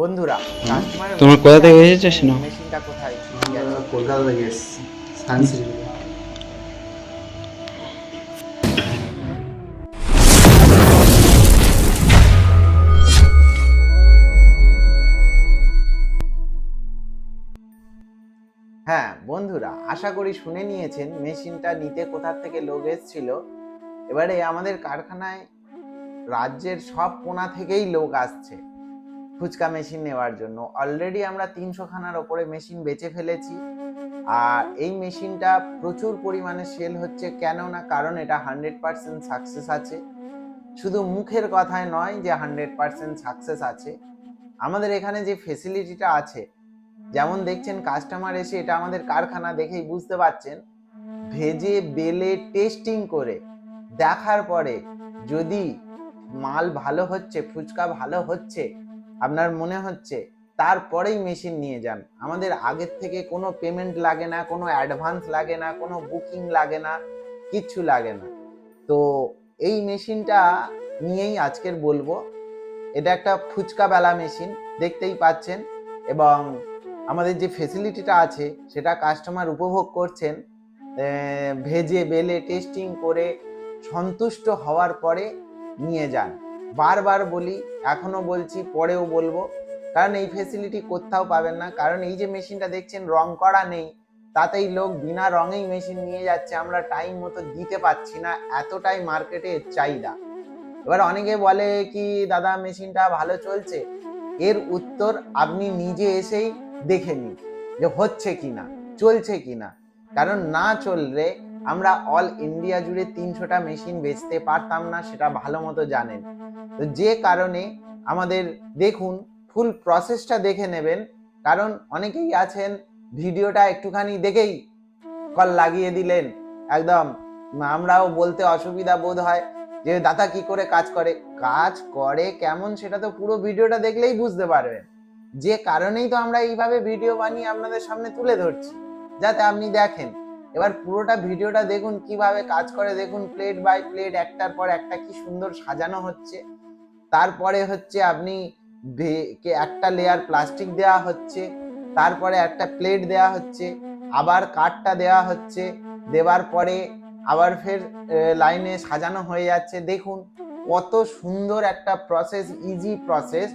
বন্ধুরা কাস্টমার তোমার কোথা থেকে এসেছে শোনো? মেশিনটা কোথায়? কলকাতা থেকে এসেছি সানসিটি হ্যাঁ বন্ধুরা আশা করি শুনে নিয়েছেন মেশিনটা নিতে কোথা থেকে লোক এসেছিল। এবারে আমাদের কারখানায় রাজ্যের সব কোণা থেকেই লোক আসছে। ফুচকা মেশিন নেওয়ার জন্য। অলরেডি আমরা তিনশো খানার ওপরে মেশিন বেচে ফেলেছি। আর এই মেশিনটা প্রচুর পরিমাণে সেল হচ্ছে। কেন না কারণ এটা হান্ড্রেড পার্সেন্ট সাকসেস আছে। শুধু মুখের কথায় নয় যে হান্ড্রেড পার্সেন্ট সাকসেস আছে। আমাদের এখানে যে ফেসিলিটিটা আছে, যেমন দেখছেন কাস্টমার এসে এটা আমাদের কারখানা দেখেই বুঝতে পারছেন। ভেজে, বেলে টেস্টিং করে দেখার পরে যদি মাল ভালো হচ্ছে, ফুচকা ভালো হচ্ছে আপনার মনে হচ্ছে তারপরেই মেশিন নিয়ে যান। আমাদের আগের থেকে কোনো পেমেন্ট লাগে না, কোনো অ্যাডভান্স লাগে না, কোনো বুকিং লাগে না কিচ্ছু লাগে না। তো এই মেশিনটা নিয়েই আজকের বলব। এটা একটা ফুচকা বেলা মেশিন, দেখতেই পাচ্ছেন। এবং আমাদের যে ফেসিলিটিটা আছে, সেটা কাস্টমার উপভোগ করছেন। ভেজে, বেলে টেস্টিং করে সন্তুষ্ট হওয়ার পরে নিয়ে যান। বারবার বলি এখনও বলছি, পরেও বলব। কারণ এই ফেসিলিটি কোথাও পাবেন না। কারণ এই যে মেশিনটা দেখছেন, রং করা নেই। তাতেই লোক বিনা রঙেই মেশিন নিয়ে যাচ্ছে। আমরা টাইম মতো দিতে পারছি না। এতটাই মার্কেটে চাহিদা। এবার অনেকে বলে কি, দাদা মেশিনটা ভালো চলছে? এর উত্তর আপনি নিজে এসেই দেখে নিন যে হচ্ছে কি না, চলছে কি না। কারণ না চললে আমরা অল ইন্ডিয়া জুড়ে তিনশোটা মেশিন বেচতে পারতাম না, সেটা ভালো মতো জানেন। তো যে কারণে আমাদের দেখুন ফুল প্রসেসটা দেখে নেবেন। কারণ অনেকেই আছেন, ভিডিওটা একটুখানি দেখেই কল লাগিয়ে দিলেন। একদম, আমরাও বলতে অসুবিধা বোধ হয় যে দাদা কি করে কাজ করে? কাজ করে কেমন সেটা তো পুরো ভিডিওটা দেখলেই বুঝতে পারবেন। যে কারণেই তো আমরা এইভাবে ভিডিও বানিয়ে আপনাদের সামনে তুলে ধরছি। যাতে আপনি দেখেন। এবার পুরোটা ভিডিওটা দেখুন, কীভাবে কাজ করে, দেখুন প্লেট বাই প্লেট একটার পর একটা কি সুন্দর সাজানো হচ্ছে। তারপরে হচ্ছে আপনি কে একটা লেয়ার প্লাস্টিক দেওয়া হচ্ছে, তারপরে একটা প্লেট দেওয়া হচ্ছে, আবার কাঠটা দেওয়া হচ্ছে, দেওয়ার পরে আবার ফের লাইনে সাজানো হয়ে যাচ্ছে। দেখুন কত সুন্দর একটা প্রসেস ইজি প্রসেস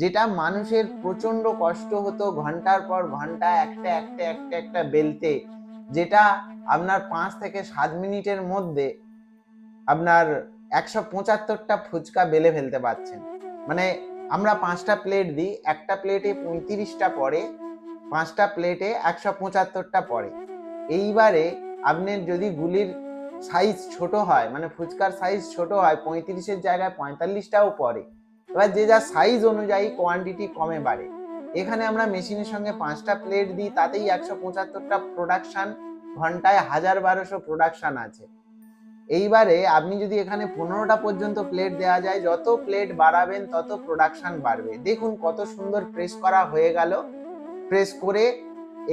যেটা মানুষের প্রচণ্ড কষ্ট হতো ঘণ্টার পর ঘণ্টা, একটা একটা একটা একটা বেলতে, যেটা আপনার পাঁচ থেকে সাত মিনিটের মধ্যে আপনার একশো পঁচাত্তরটা ফুচকা বেলে ফেলতে পারছেন। মানে আমরা পাঁচটা প্লেট দিই, একটা প্লেটে পঁয়ত্রিশটা পড়ে, পাঁচটা প্লেটে একশো পঁচাত্তরটা পড়ে। এইবারে আপনার যদি গুলির সাইজ ছোট হয় মানে ফুচকার সাইজ ছোট হয়, পঁয়ত্রিশের জায়গায় পঁয়তাল্লিশটাও পড়ে। এবার যে যা সাইজ অনুযায়ী কোয়ান্টিটি কমে বাড়ে। এখানে আমরা মেশিনের সঙ্গে পাঁচটা প্লেট দিই, তাতেই একশো পঁচাত্তরটা প্রোডাকশান ঘন্টায় হাজার বারোশো প্রোডাকশান আছে। এইবারে আপনি যদি এখানে পনেরোটা পর্যন্ত প্লেট দেওয়া যায়, যত প্লেট বাড়াবেন, তত প্রোডাকশান বাড়বে। দেখুন কত সুন্দর প্রেস করা হয়ে গেল। প্রেস করে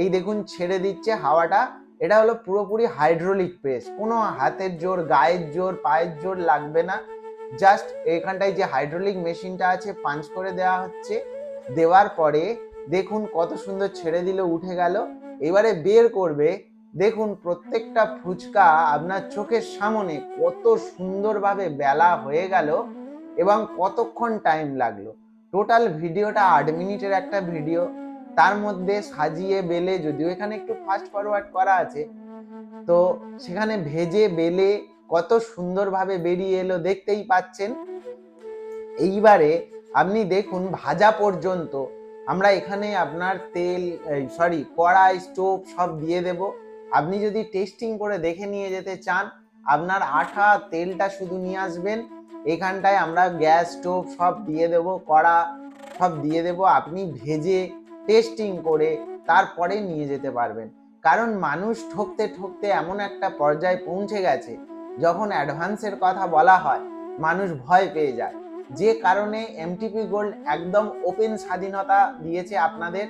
এই দেখুন ছেড়ে দিচ্ছে হাওয়াটা। এটা হলো পুরোপুরি হাইড্রোলিক প্রেস কোনো হাতের জোর, গায়ের জোর, পায়ের জোর লাগবে না। জাস্ট এখানটায় যে হাইড্রোলিক মেশিনটা আছে পাঞ্চ করে দেওয়া হচ্ছে। দেওয়ার পরে দেখুন কত সুন্দর ছেড়ে দিলে, উঠে গেল। এবারে বের করবে দেখুন, প্রত্যেকটা ফুচকা আপনার চোখের সামনে কত সুন্দরভাবে বেলা হয়ে গেল এবং কতক্ষণ টাইম লাগল। টোটাল ভিডিওটা আট মিনিটের একটা ভিডিও। তার মধ্যে সাজিয়ে বেলে, যদিও এখানে একটু ফাস্ট ফরওয়ার্ড করা আছে, তো সেখানে ভেজে বেলে কত সুন্দরভাবে বেরিয়ে এলো, দেখতেই পাচ্ছেন। এইবারে আপনি দেখুন, ভাজা পর্যন্ত আমরা এখানে আপনার তেল সরি কড়াই স্টোভ সব দিয়ে দেব। আপনি যদি টেস্টিং করে দেখে নিয়ে যেতে চান, আপনার আঠা তেলটা শুধু নিয়ে আসবেন, এখানটায় আমরা গ্যাস স্টোভ সব দিয়ে দেব, কড়া সব দিয়ে দেব, আপনি ভেজে টেস্টিং করে তারপরে নিয়ে যেতে পারবেন। কারণ মানুষ ঠকতে ঠকতে এমন একটা পর্যায়ে পৌঁছে গেছে, যখন অ্যাডভান্সের কথা বলা হয়, মানুষ ভয় পেয়ে যায়। যে কারণে এমটিপি গোল্ড একদম ওপেন স্বাধীনতা দিয়েছে আপনাদের।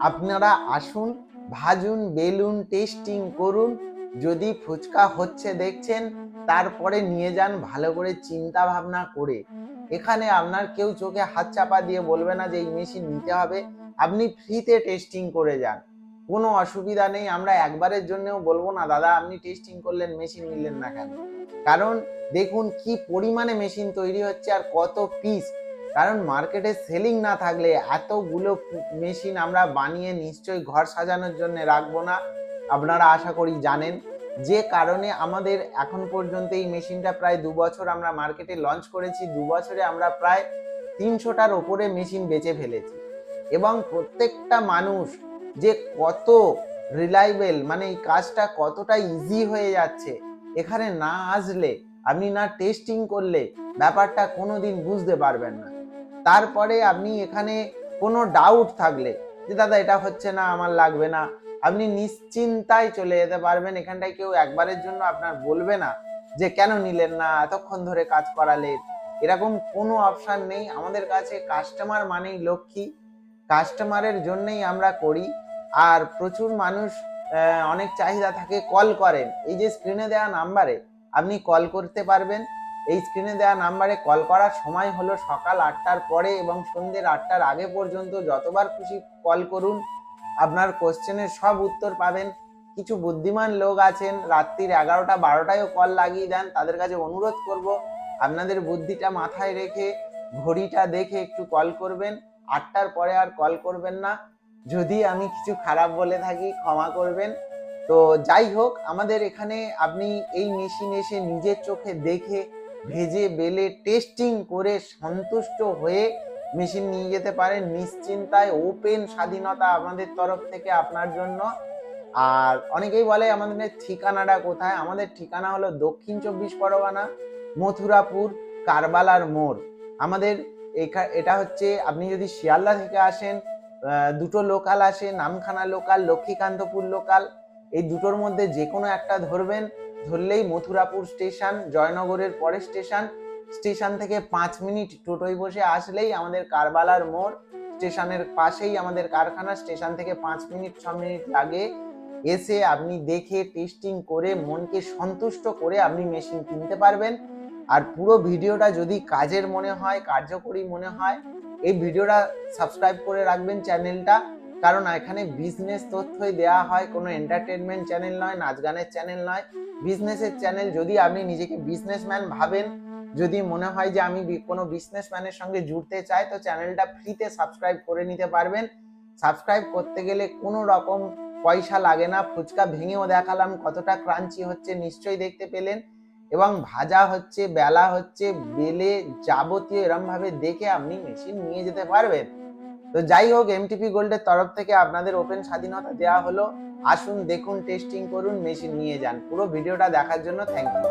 আপনারা আসুন ভাজুন, বেলুন, টেস্টিং করুন। যদি ফুচকা হচ্ছে দেখছেন, তারপরে নিয়ে যান ভালো করে চিন্তা ভাবনা করে। এখানে আপনার কেউ চোখে হাত চাপা দিয়ে বলবে না যে এই মেশিন নিতে হবে। আপনি ফ্রিতে টেস্টিং করে যান। কোনো অসুবিধা নেই, আমরা একবারের জন্যও বলব না, দাদা, আপনি টেস্টিং করলেন, মেশিন নিলেন না কেন? কারণ দেখুন কি পরিমাণে মেশিন তৈরি হচ্ছে আর কত পিস কারণ মার্কেটে সেলিং না থাকলে এতগুলো মেশিন আমরা বানিয়ে নিশ্চয়ই ঘর সাজানোর জন্য রাখব না। আপনারা আশা করি জানেন, যে কারণে আমাদের এখন পর্যন্ত এই মেশিনটা প্রায় দু বছর আমরা মার্কেটে লঞ্চ করেছি। দু বছরে আমরা প্রায় তিনশোটার ওপরে মেশিন বেচে ফেলেছি। এবং প্রত্যেকটা মানুষ যে কত রিলায়েবল মানে এই কাজটা কতটা ইজি হয়ে যাচ্ছে, এখানে না আসলে আপনি না টেস্টিং করলে ব্যাপারটা কোনোদিন বুঝতে পারবেন না। তারপরে আপনি এখানে কোনো ডাউট থাকলে যে, দাদা, এটা হচ্ছে না, আমার লাগবে না। আপনি নিশ্চিন্তায় চলে যেতে পারবেন। এখানটায় কেউ একবারের জন্য আপনার বলবে না যে, কেন নিলেন না? এতক্ষণ ধরে কাজ করালেন। এরকম কোনো অপশান নেই। আমাদের কাছে কাস্টমার মানেই লক্ষ্মী। কাস্টমারের জন্যেই আমরা করি। আর প্রচুর মানুষ অনেক চাহিদা থাকে কল করেন। এই যে স্ক্রিনে দেওয়া নাম্বারে আপনি কল করতে পারবেন। এই স্ক্রিনে দেওয়া নাম্বারে কল করার সময় হলো সকাল আটটার পরে এবং সন্ধ্যের আটটার আগে পর্যন্ত যতবার খুশি কল করুন। আপনার কোশ্চেনের সব উত্তর পাবেন। কিছু বুদ্ধিমান লোক আছেন, রাত্রির এগারোটা বারোটায়ও কল লাগিয়ে দেন। তাদের কাছে অনুরোধ করব, আপনাদের বুদ্ধিটা মাথায় রেখে ঘড়িটা দেখে একটু কল করবেন। আটটার পরে আর কল করবেন না। যদি আমি কিছু খারাপ বলে থাকি, ক্ষমা করবেন। তো যাই হোক, আমাদের এখানে আপনি এই মেশিন এসে নিজের চোখে দেখে ভেজে বেলে টেস্টিং করে সন্তুষ্ট হয়ে মেশিন নিয়ে যেতে পারেন নিশ্চিন্তায় ওপেন স্বাধীনতা আমাদের তরফ থেকে আপনার জন্য। আর অনেকেই বলে, আমাদের ঠিকানাটা কোথায়? আমাদের ঠিকানা হলো দক্ষিণ চব্বিশ পরগনা, মথুরাপুর, কারবালার মোড়। আমাদের এটা হচ্ছে, আপনি যদি শিয়ালদা থেকে আসেন দুটো লোকাল আসে, নামখানা লোকাল লক্ষ্মীকান্তপুর লোকাল এই দুটোর মধ্যে যে কোনো একটা ধরবেন। ধরলেই মথুরাপুর স্টেশন, জয়নগরের পরে স্টেশন। স্টেশন থেকে পাঁচ মিনিট টোটোয় বসে আসলেই আমাদের কারবালার মোড়। স্টেশনের পাশেই আমাদের কারখানা, স্টেশন থেকে পাঁচ মিনিট, ছ মিনিট লাগে। এসে আপনি দেখে, টেস্টিং করে, মনকে সন্তুষ্ট করে আপনি মেশিন কিনতে পারবেন। আর পুরো ভিডিওটা যদি কাজের মনে হয়, কার্যকরী মনে হয়, এই ভিডিওটা সাবস্ক্রাইব করে রাখবেন চ্যানেলটা। কারণ এখানে বিজনেস তথ্যই দেওয়া হয়, কোনো এন্টারটেনমেন্ট চ্যানেল নয় নাচ গানের চ্যানেল নয় বিজনেসের চ্যানেল যদি আপনি নিজেকে বিজনেসম্যান ভাবেন, যদি মনে হয় যে আমি কোনো বিজনেসম্যানের সঙ্গে জুড়তে চাই, তো চ্যানেলটা ফ্রিতে সাবস্ক্রাইব করে নিতে পারবেন। সাবস্ক্রাইব করতে গেলে কোনো রকম পয়সা লাগে না, ফুচকা ভেঙেও দেখালাম কতটা ক্রাঞ্চি হচ্ছে, নিশ্চয়ই দেখতে পেলেন। এবং ভাজা হচ্ছে, বেলা হচ্ছে, বেলে যাবতীয় এরম ভাবে দেখে আপনি মেশিন নিয়ে যেতে পারবেন। তো যাই হোক এমটিপি গোল্ডের তরফ থেকে আপনাদের ওপেন স্বাধীনতা দেওয়া হলো। আসুন, দেখুন টেস্টিং করুন মেশিন নিয়ে যান। পুরো ভিডিওটা দেখার জন্য থ্যাংক ইউ